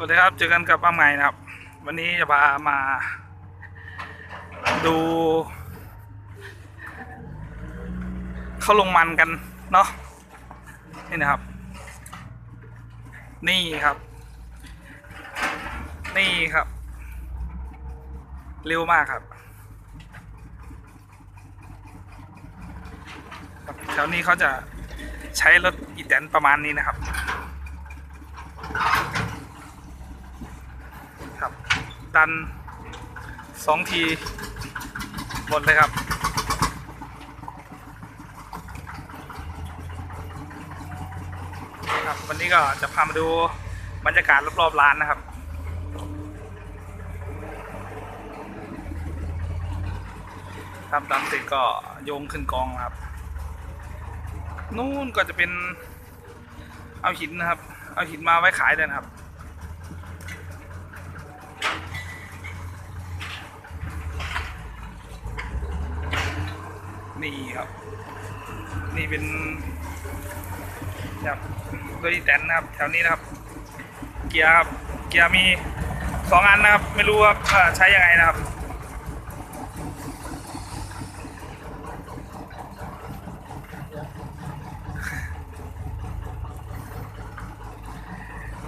วัสดีครับ เจอกันกับป้าใหม่นะครับ วันนี้จะพามา ดูเข้าลงมันกันเนาะนี่นะครับ นี่ครับ นี่ครับ เร็วมากครับแถวนี้เขาจะใช้รถอีแตนประมาณนี้นะครับ ดันสองทีหมดเลยครับ ครับ วันนี้ก็จะพามาดูบรรยากาศรอบๆร้านนะครับครับดันเสร็จก็โยงขึ้นกองครับ นู่นก็จะเป็นเอาหินนะครับ เอาหินมาไว้ขายเลยนะครับ นี่ครับ นี่เป็นแบบโดยแตนนะครับ แถวนี้นะครับ เกียร์ครับ เกียร์มีสองอันนะครับ ไม่รู้ว่าใช้ยังไงนะครับ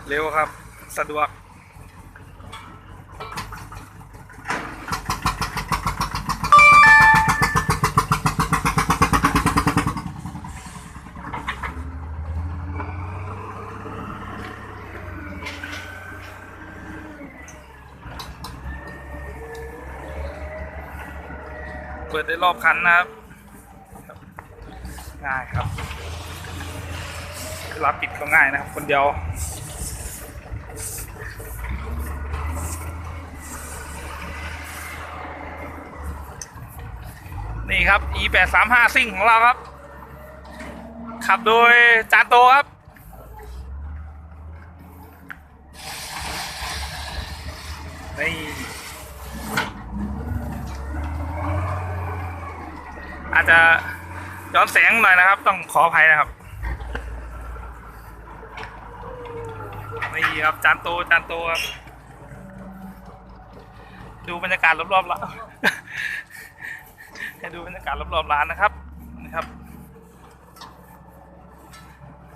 เร็วครับ สะดวก เปิดได้รอบคันนะครับ ง่ายครับเวลาปิดก็ง่ายนะครับ คนเดียวนี่ครับ e 8 3 5ซิ่งของเราครับ ขับโดยจานโตครับ นี่ อาจจะย้อนแสงหน่อยนะครับ ต้องขออภัยนะครับนี่ครับจานโตจานโตครับดูบรรยากาศรอบๆร้านให้ดูบรรยากาศรอบๆร้านนะครับนะครับ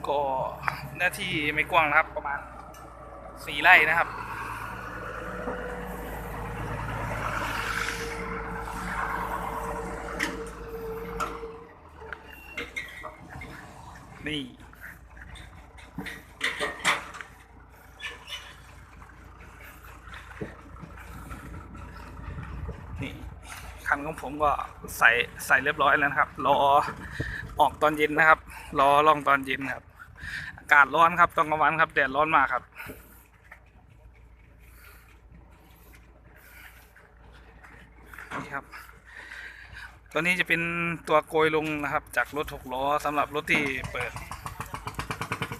ก็หน้าที่ไม่กว้างนะครับประมาณสี่ไร่นะครับ นี่ นี่ คันของผมก็ใส่ใส่เรียบร้อยแล้วนะครับ รอออกตอนเย็นนะครับ รอล่องตอนเย็นครับ อากาศร้อนครับตอนกลางวันครับแดดร้อนมากครับนี่ครับ ตัวนี้จะเป็นตัวโกยลงนะครับ จากรถหกล้อสำหรับรถที่เปิด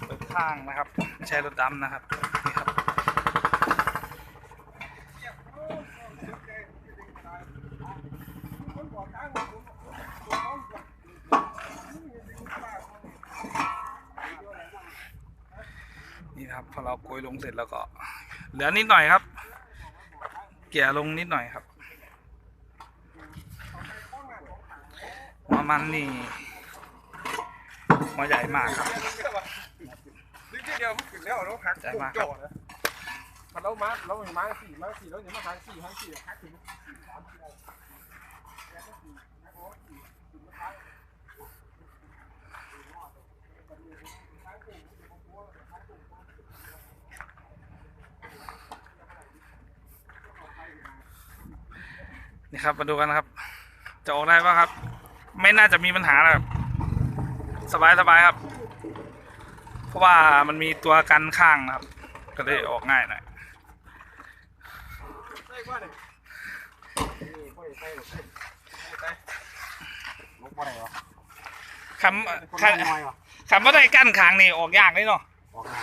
เปิดข้างนะครับไม่ใช่รถดำนะครับนี่ครับ นี่ครับพอเราโกยลงเสร็จแล้วก็ เหลือนิดหน่อยครับ เกี่ยลงนิดหน่อยครับหัว มันนี่หัวใหญ่มากครับนึกทีเดียวมันขึ้นแล้วเราหักใจมากครับโจ้นะมันเรามาเรามาสี่มาสี่แล้วเนี่ยมาหักสี่หักสี่หักถึงนี่ครับมาดูกันนะครับ จะออกได้ป่ะครับ ไม่น่าจะมีปัญหานะครับสบายสบายครับ เพราะว่ามันมีตัวกันข้างนะครับ ก็เลยออกง่ายหน่อยใช่ว่าเนี่ยนี่ไม่ไหนวะคำคำคำว่าได้กั้นข้างนี่ออกยากเลยเนาะออกมา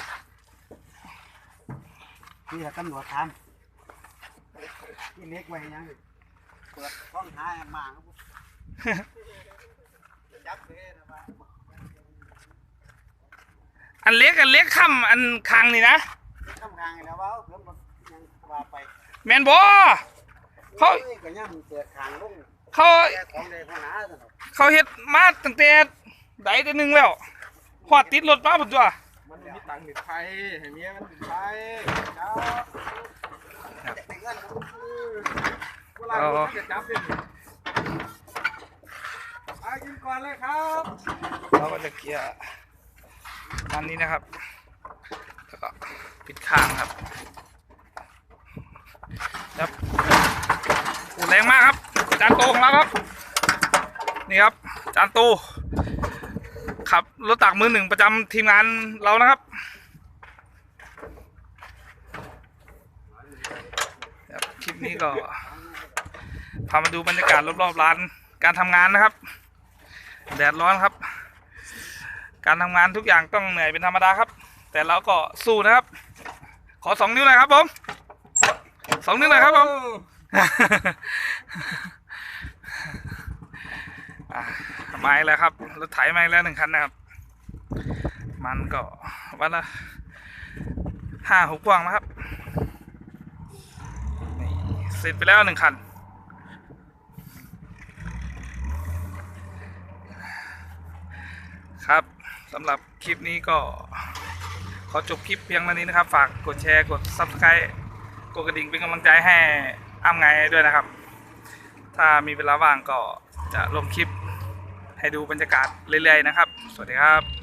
พี่ตำรวจทำพี่เล็กไว้ยังเปิดห้องท้ายมาจับเลยนะบ้า อันเล็กอันเล็กค่ำอันข้างนี่นะทำไงางไงแล้วว่าเพิ่มมันยังว่าไปแมนบอเขาอ้ยก็ยังเปิดทางลงเขาแก้ของใดของหนาซะเนาะเขาเฮ็ดมาตั้งแต่ใดแต่หนึ่งแล้วพอดติดรถมาพุ่นตัวมันมีตังค์ติดไทยให้เมียมันติดไทยเจ้าแต่เงินมันคือเวลาคนมันจะจับเป็นอา ก่อนเลยครับเราก็จะเกียร์อันนี้นะครับแล้วก็ปิดข้างครับครับโอ้แรงมากครับ จานโตของเราครับ นี่ครับ จานโตขับรถตักมือหนึ่งประจำทีมงานเรานะครับครับคลิปนี้ก็พามาดูบรรยากาศรอบๆร้านการทำงานนะครับ แดดร้อนครับ การทำงานทุกอย่างต้องเหนื่อยเป็นธรรมดาครับ แต่เราก็สู้นะครับ ขอสองนิ้วหน่อยครับผมสองนิ้วหน่อยครับผมมาแล้วครับรถไถมาแล้วหนึ่งคันนะครับ มันก็วันละห้าหกกว่างนะครับเสร็จไปแล้วหนึ่งคัน ครับสำหรับคลิปนี้ก็ขอจบคลิปเพียงเท่านี้นะครับ ฝากกดแชร์กด Subscribe กดกระดิ่งเป็นกำลังใจให้อ้ำไงด้วยนะครับ ถ้ามีเวลาว่างก็จะลงคลิปให้ดูบรรยากาศเรื่อยๆนะครับ สวัสดีครับ